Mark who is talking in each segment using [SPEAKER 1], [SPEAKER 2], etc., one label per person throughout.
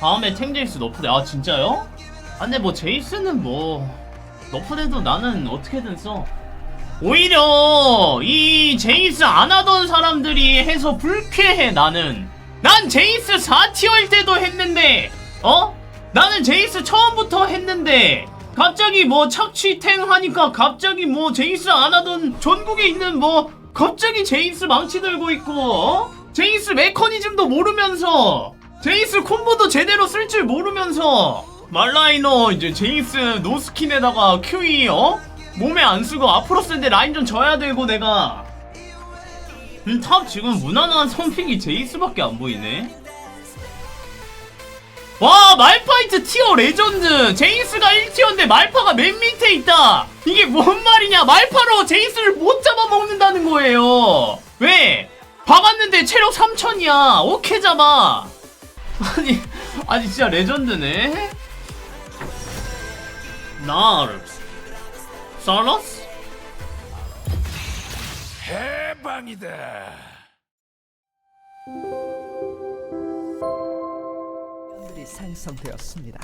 [SPEAKER 1] 다음에 탱제이스 너프돼 아 진짜요? 아 근데 뭐 제이스는 뭐 너프돼도 나는 어떻게든 써 오히려 이 제이스 안 하던 사람들이 해서 불쾌해 나는 난 제이스 4티어일 때도 했는데 어? 나는 제이스 처음부터 했는데 갑자기 뭐 착취탱 하니까 갑자기 뭐 제이스 안 하던 전국에 있는 뭐 갑자기 제이스 망치 들고 있고 어? 제이스 메커니즘도 모르면서 제이스 콤보도 제대로 쓸 줄 모르면서 말라이너 이제 제이스 노스킨에다가 QE 어? 몸에 안 쓰고 앞으로 쓸때 라인 좀 져야 되고 내가. 음, 탑 지금 무난한 선픽이 제이스밖에 안 보이네. 와 말파이트 티어 레전드. 제이스가 1티어인데 말파가 맨 밑에 있다. 이게 뭔 말이냐? 말파로 제이스를 못 잡아먹는다는 거예요. 왜? 박았는데 체력 3000이야. 오케이 잡아 아니 아니 진짜 레전드네 나르스 살러스?
[SPEAKER 2] 해방이다.
[SPEAKER 3] 들이 생성되었습니다.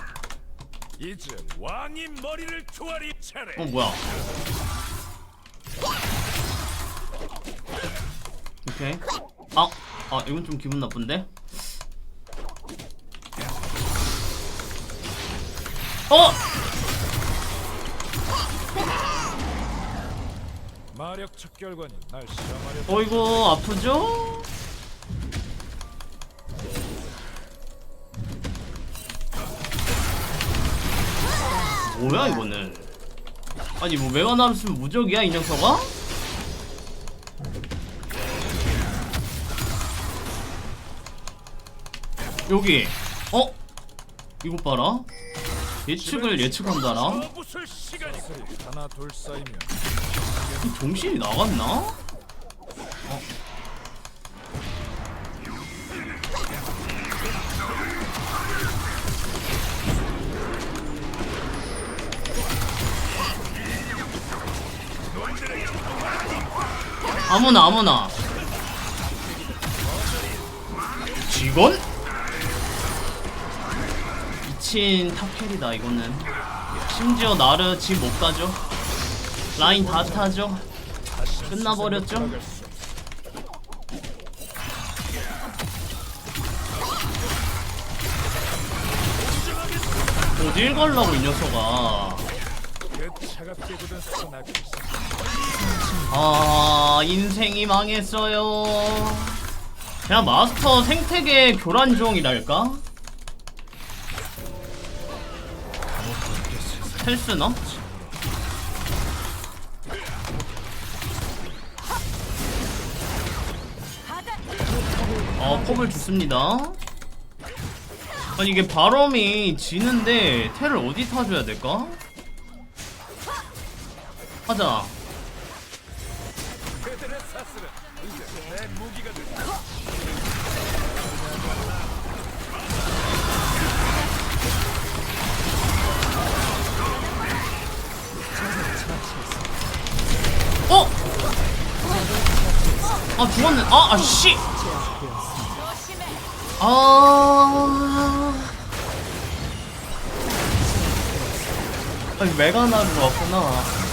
[SPEAKER 2] 이제 왕이 머리를 조아리 차례.
[SPEAKER 1] 어 뭐야 오케이 아, 아 이건 좀 기분 나쁜데 어!
[SPEAKER 2] 마력 척결관이 날 실험하려.
[SPEAKER 1] 어이구 아프죠? 뭐야 이거는 아니 뭐 메가나를 쓰면 무적이야 이 녀석아? 여기 어? 이거 봐라 예측을
[SPEAKER 2] 시간이 하나 둘 쌓이면
[SPEAKER 1] 정신이 나갔나? 아무나 아무나 직원? 미친 탑캐리다 이거는 심지어 나르 집못 가죠 라인 다 타죠 끝나버렸죠? 어딜 갈라고 이 녀석아. 아 인생이 망했어요 그냥 마스터 생태계 교란종이랄까? 헬스나? 어 컵을 줬습니다 아니 이게 바람이 지는데 텔을 어디 타줘야 될까? 하자 아 죽었네. 아 아씨. 아. 아니 메가나로 왔구나.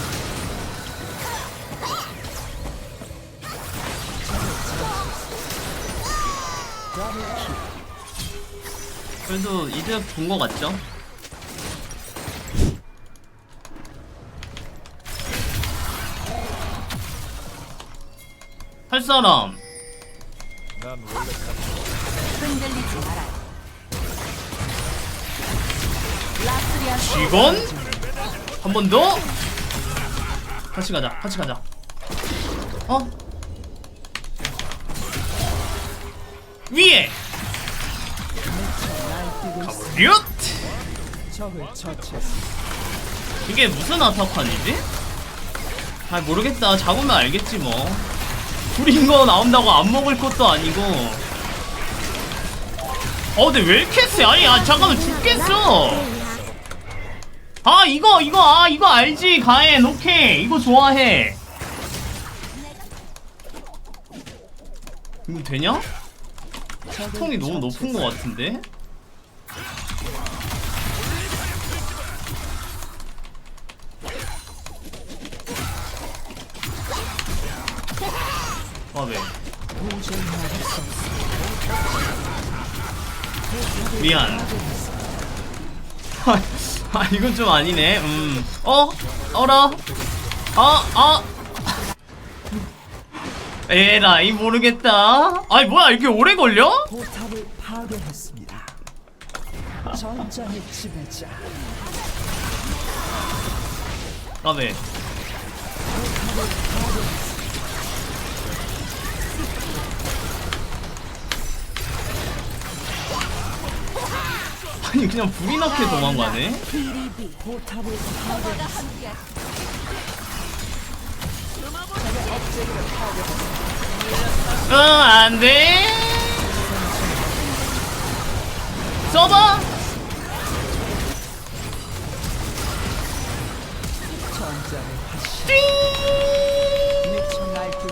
[SPEAKER 1] 그래도 이득 본거 같죠? 할 사람.
[SPEAKER 2] 난 원래
[SPEAKER 4] 흔들리지 말아요. 라스리안
[SPEAKER 1] 직원? 한 번 더? 같이 가자 같이 가자. 어? 위에!
[SPEAKER 3] 처치했습니다.
[SPEAKER 1] 이게 무슨 아타칸이지? 아 모르겠다. 잡으면 알겠지 뭐 불인 거 나온다고 안 먹을 것도 아니고 어 근데 왜 이렇게 세? 아니 아 잠깐만 죽겠어 아 이거 이거 아 이거 알지 가엔 오케이 이거 좋아해 이거 되냐? 통이 너무 높은 것 같은데? 미안 아 이건 좀 아니네 음 어? 어라? 아 아. 에라이 모르겠다 아이 뭐야 이렇게 오래 걸려?
[SPEAKER 3] 포탑을 파괴했습니다. 전장의 지배자
[SPEAKER 1] 아왜 아니 그냥 불이 나게 도망가네. 응 안돼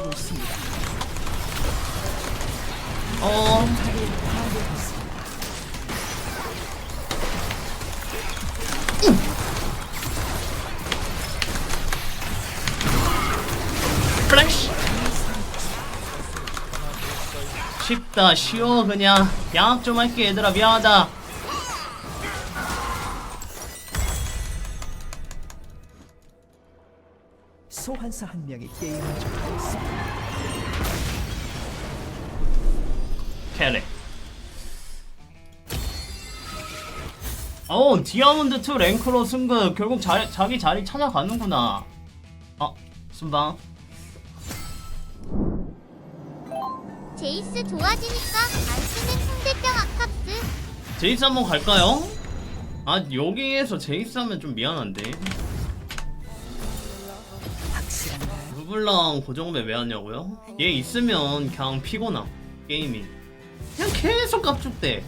[SPEAKER 3] 있습니다.
[SPEAKER 1] 어 쉽다 쉬워 그냥. 양악 좀 할게 얘들아. 미안하다.
[SPEAKER 3] 소환사 한 명이 게임을 접하고 있습니다.
[SPEAKER 1] 캐릭 어 디아몬드2 랭크로 승급. 결국 자, 자기 자리 찾아가는구나. 어 순방
[SPEAKER 5] 제이스 좋아지니까 안 쓰는 상대병 아깝스
[SPEAKER 1] 제이스 한번 갈까요? 아 여기에서 제이스 하면 좀 미안한데? 루블랑 고정배 왜 하냐고요? 얘 있으면 그냥 피곤함 게임이 그냥 계속 깝죽대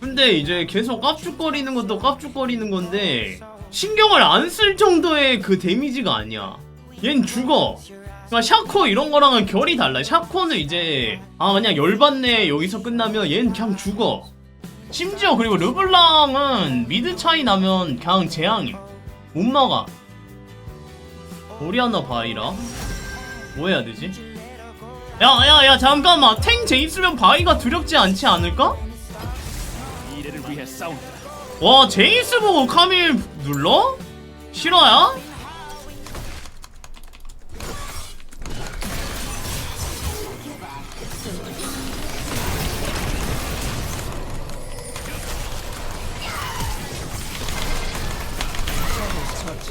[SPEAKER 1] 근데 이제 계속 깝죽거리는 것도 깝죽거리는 건데 신경을 안 쓸 정도의 그 데미지가 아니야 얜 죽어 샤코 이런 거랑은 결이 달라 샤코는 이제 아 그냥 열받네 여기서 끝나면 얜 그냥 죽어 심지어 그리고 르블랑은 미드 차이 나면 그냥 재앙임 못 막아 오리아나 바이라 뭐 해야 되지? 야야야 잠깐만 탱 제이스면 바이가 두렵지 않지 않을까? 와 제이스 보고 카밀 눌러? 실화야?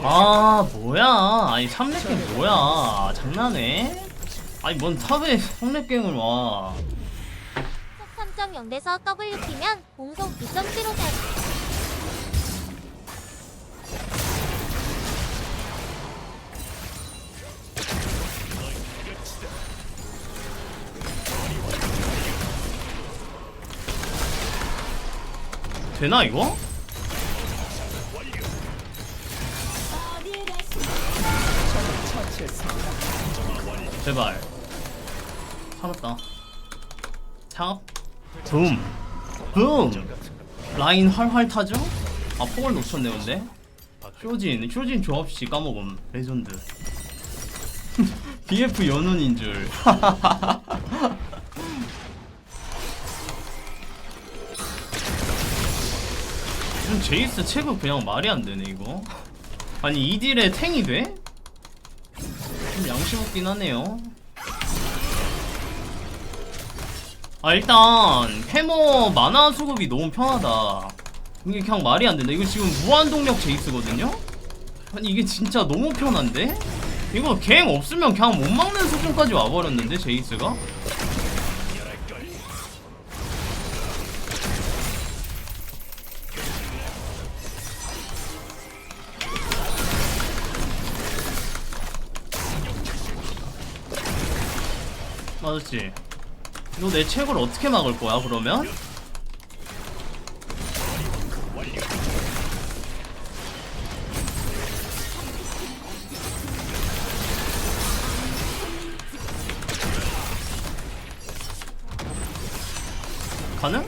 [SPEAKER 1] 아 뭐야 아니 3렙갱 뭐야 장난해? 아니 뭔 탑에 3렙갱을 와
[SPEAKER 5] 3.0에서 W 키면 공속 2.7로 잘
[SPEAKER 1] 되나 이거? 제발. 살았다. 창업. 붐! 붐! 라인 활활 타죠? 아 폭을 놓쳤네 근데. 쇼진 쇼진 조합시 까먹음. 레전드. BF 연운인 줄. 지금 제이스 체급 그냥 말이 안 되네 이거. 아니 이 딜에 탱이 돼? 좀 양심 없긴 하네요. 아 일단 해머 만화 수급이 너무 편하다. 이게 그냥 말이 안 된다. 이거 지금 무한동력 제이스거든요? 아니 이게 진짜 너무 편한데? 이거 갱 없으면 그냥 못 막는 수준까지 와버렸는데 제이스가? 맞았지? 너내 책을 어떻게 막을 거야 그러면? 가능?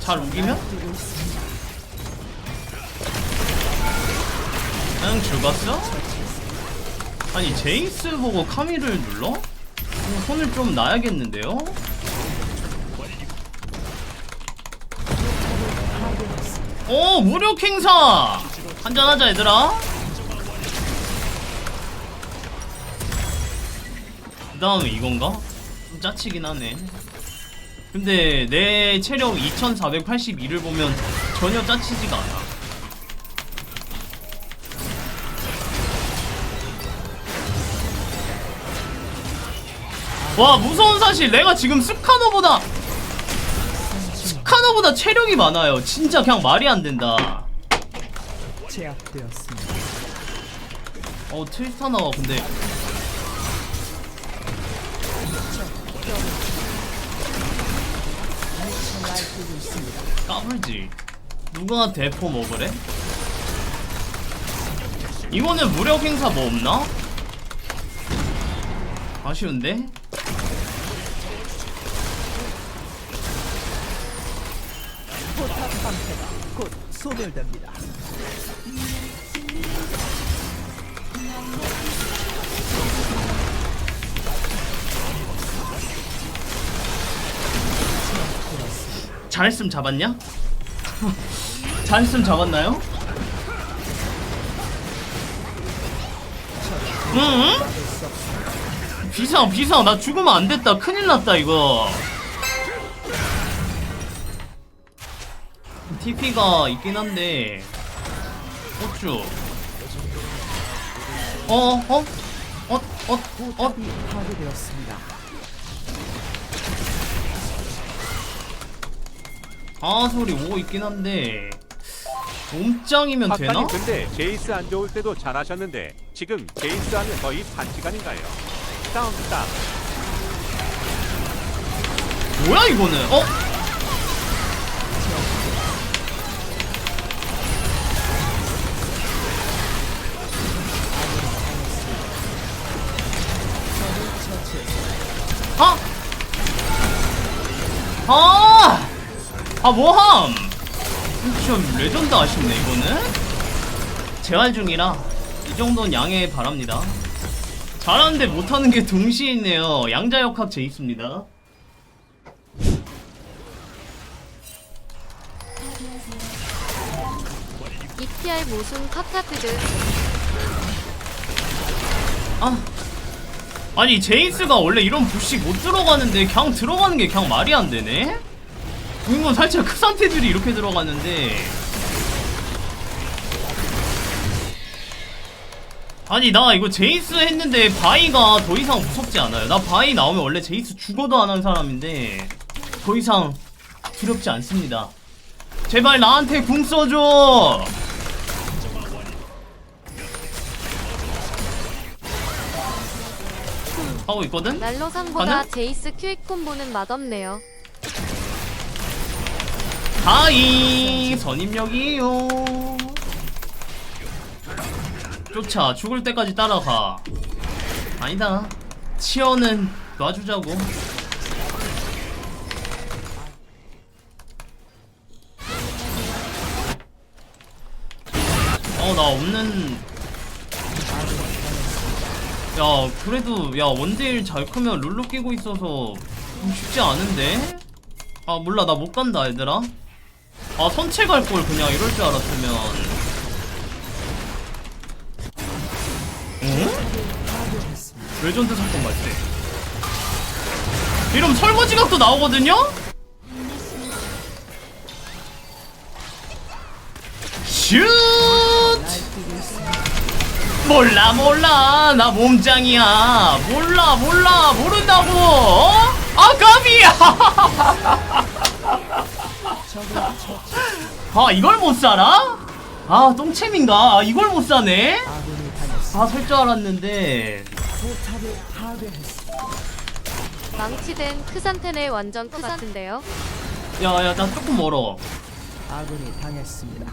[SPEAKER 1] 잘 우기면? 그냥 죽었어? 아니 제이스 보고 카미를 눌러? 어, 손을 좀 놔야겠는데요? 오 무력 행사 한잔하자 얘들아 그 다음에 이건가? 좀 짜치긴 하네 근데 내 체력 2482를 보면 전혀 짜치지가 않아 와 무서운 사실 내가 지금 스카너보다 스카너보다 체력이 많아요 진짜 그냥 말이 안 된다
[SPEAKER 3] 제압되었습니다.
[SPEAKER 1] 어 트리스타나가 근데 까불지 누가 대포 먹으래? 이거는 무력 행사 뭐 없나? 아쉬운데?
[SPEAKER 3] 포탑 방패가 곧 소멸됩니다.
[SPEAKER 1] 잘했으면 잡았냐? 잘했으면 잡았나요? 응? 비상 비상 나 죽으면 안 됐다 큰일 났다 이거 TP가 있긴 한데 어쭈 어? 어? 어? 어? 어?
[SPEAKER 3] 파괴되었습니다.
[SPEAKER 1] 아 소리 오고 있긴 한데 몸짱이면 되나?
[SPEAKER 6] 박사님 근데 제이스 안 좋을 때도 잘하셨는데 지금 제이스 하면 거의 반칙 아닌가요? 싸움 스탑
[SPEAKER 1] 뭐야 이거는? 어? 아! 아! 아 뭐함! 진짜 레전드 아쉽네 이거는 재활 중이라 이 정도는 양해 바랍니다 잘하는데 못하는 게 동시에 있네요. 양자역학 제이스입니다.
[SPEAKER 5] EPR 모순 카타피드.
[SPEAKER 1] 아 아니 제이스가 원래 이런 부시 못 들어가는데 그냥 들어가는 게 그냥 말이 안 되네? 이건 살짝 크 상태들이 이렇게 들어가는데 아니 나 이거 제이스 했는데 바이가 더 이상 무섭지 않아요 나 바이 나오면 원래 제이스 죽어도 안 하는 사람인데 더 이상 두렵지 않습니다 제발 나한테 궁 써줘 하고 있거든? 가능?
[SPEAKER 5] 제이스 큐이 콤보는 맛없네요.
[SPEAKER 1] 하이 선임력이에요 쫓아. 죽을 때까지 따라가. 아니다. 치어는 놔주자고. 어 나 없는. 야 그래도 야 원딜 잘 크면 룰루 끼고 있어서 좀 쉽지 않은데? 아 몰라. 나 못 간다 얘들아. 아 선체 갈 걸 그냥 이럴 줄 알았으면 레전드 사건 발생 이러면 설거지각도 나오거든요? 슛! 몰라 몰라 나 몸짱이야 몰라 몰라 모른다고 어? 아 까비야 아 이걸 못 살아? 아 똥챔인가? 아 이걸 못 사네?
[SPEAKER 3] 아군이 당했습니다.
[SPEAKER 1] 아살줄 알았는데
[SPEAKER 3] 포탑을 파괴했습니다.
[SPEAKER 5] 망치된 크산텐의 완전 크 같은데요.
[SPEAKER 1] 야야 나 조금 멀어
[SPEAKER 3] 아군이 당했습니다.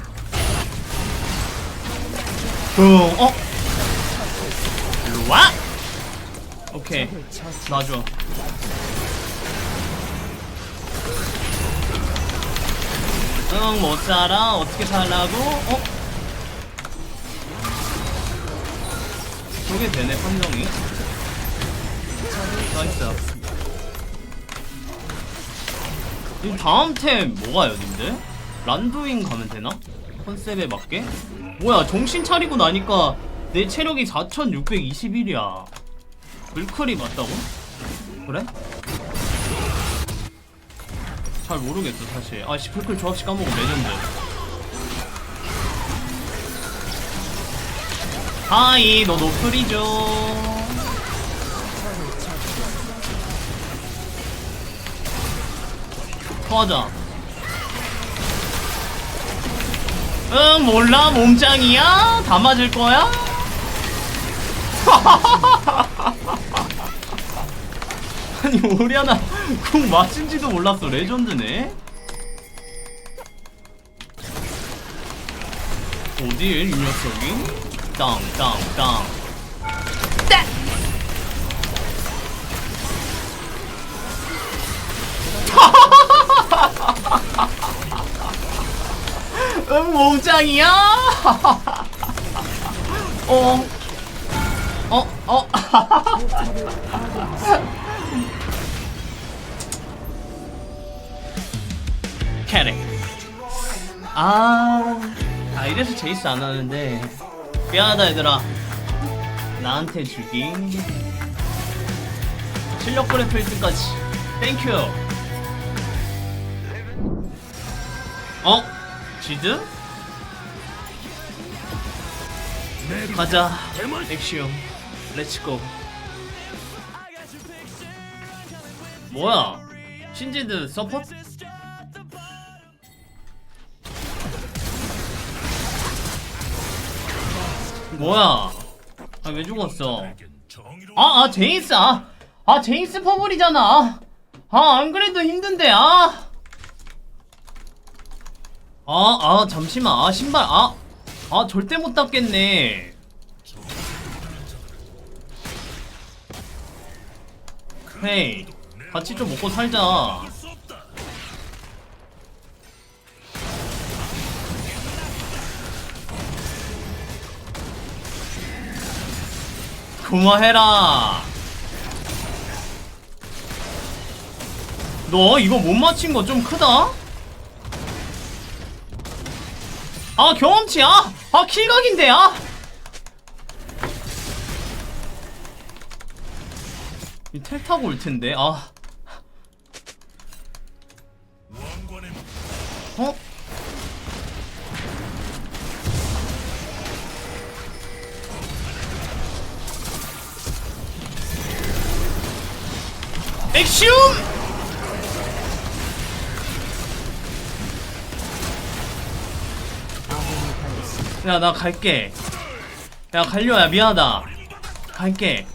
[SPEAKER 1] 응 어? 일로 와 오케이
[SPEAKER 3] 적을 처치.
[SPEAKER 1] 놔줘 응못 살아 어떻게 살라고? 어? 저게 되네 판정이 나이스 이 다음 템 뭐가요 님들? 란두인 가면 되나? 컨셉에 맞게? 뭐야 정신 차리고 나니까 내 체력이 4621이야 불클이 맞다고? 그래? 잘 모르겠어 사실 아씨 불클 조합식 까먹어 레전드 하이 너 노플이죠 터져 응 몰라 몸짱이야? 다 맞을 거야? 아니 오리아나 궁 맞춘지도 몰랐어 레전드네 어딜 이 녀석이? 땅땅땅 응 몸짱이야? 어? 어? 어? 캐릭 아... 아 이래서 제이스 안 하는데 미안하다 얘들아. 나한테 주기. 실력 그래프 1등까지. 땡큐 어? 지드? 가자. 액션 렛츠고 뭐야? 신지드 서포트? 뭐야 아 왜 죽었어 아, 아, 제이스, 아, 아, 제이스 퍼블이잖아. 아, 안 그래도 힘든데, 아. 아, 아, 잠시만, 아, 신발, 아, 아, 절대 못 닦겠네. 헤이, 같이 좀 먹고 살자. 그만해라. 너 이거 못 맞힌 거 좀 크다? 아 경험치 아! 아 킬각인데 아! 이텔 타고 올 텐데 아 어? 액션! 야나 갈게. 야 갈려야 미안하다. 갈게.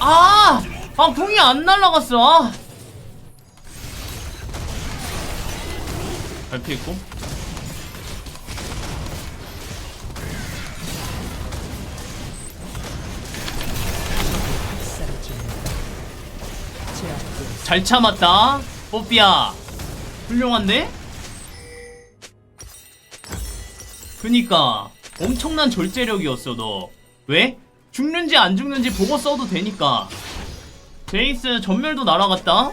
[SPEAKER 3] 아
[SPEAKER 1] 아! 아 궁이 안 날라갔어
[SPEAKER 3] 사라집니다. 제압되었습니다.
[SPEAKER 1] 잘 참았다 뽀삐야 훌륭한데? 그니까 엄청난 절제력이었어 너 왜? 죽는지 안 죽는지 보고 써도 되니까 제이스 전멸도 날아갔다.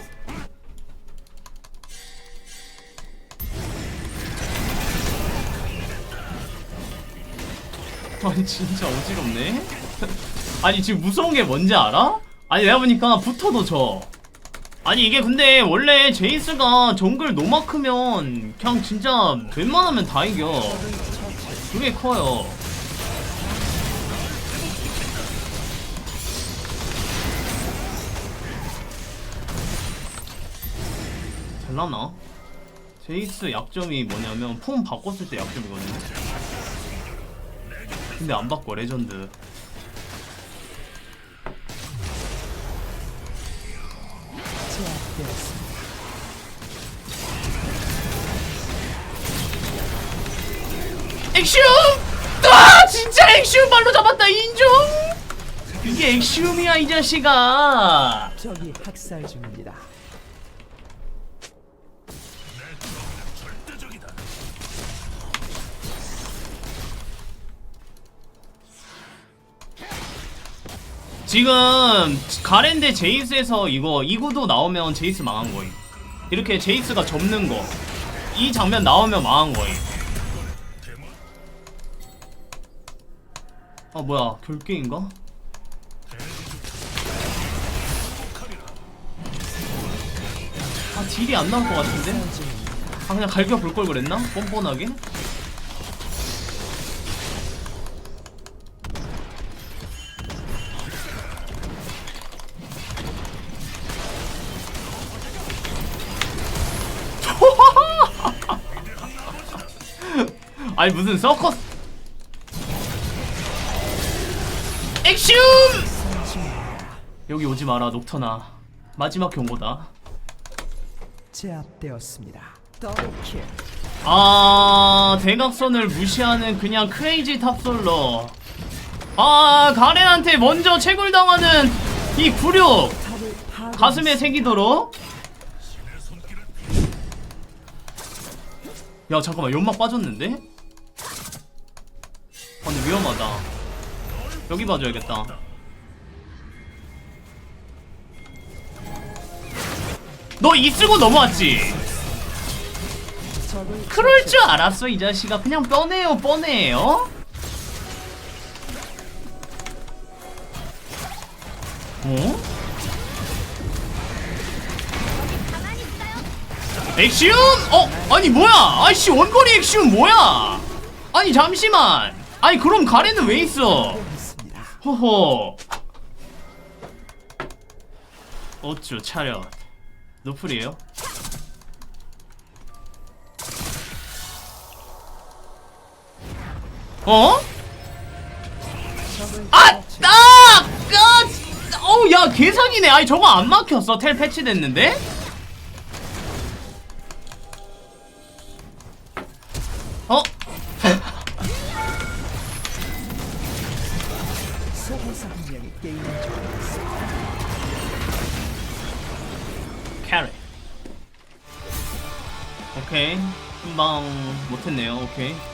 [SPEAKER 1] 아니 진짜 어지럽네. 아니 지금 무서운 게 뭔지 알아? 아니 내가 보니까 붙어도 져. 아니 이게 근데 원래 제이스가 정글 노마크면 그냥 진짜 웬만하면 다 이겨. 그게 커요 잘나나? 제이스 약점이 뭐냐면 폼 바꿨을 때 약점이거든요 근데 안 바꿔 레전드. 액션! 아 진짜 액션 발로 잡았다 인정! 이게 엑시움이야 이 자식아
[SPEAKER 3] 적이 학살 중입니다.
[SPEAKER 1] 지금 가렌데 제이스에서 이거 이구도 나오면 제이스 망한 거임 이렇게 제이스가 접는 거 이 장면 나오면 망한 거임 아 뭐야 결계인가? 아 딜이 안 나올 것 같은데? 아 그냥 갈겨 볼 걸 그랬나? 뻔뻔하게? 아니 무슨 서커스 액슘! 여기 오지 마라 녹터나 마지막 경고다
[SPEAKER 3] 제압되었습니다. 더블킬.
[SPEAKER 1] 아 대각선을 무시하는 그냥 크레이지 탑솔러 아 가렌한테 먼저 채굴당하는 이 굴욕 가슴에 새기도록 야 잠깐만 연막 빠졌는데? 위험하다 여기 봐줘야겠다 너 이 쓰고 넘어왔지? 그럴 줄 알았어 이 자식아 그냥 뻔해요 뻔해요 어? 엑시움? 어? 아니 뭐야 아이씨 원거리 엑시움 뭐야 아니 잠시만 아니 그럼 가래는 왜 있어. 호호 어쭈 차렷 노플이에요? 어? 아! 딱! 아! 어우 야 개사기네 아니 저거 안 막혔어 텔 패치됐는데? 오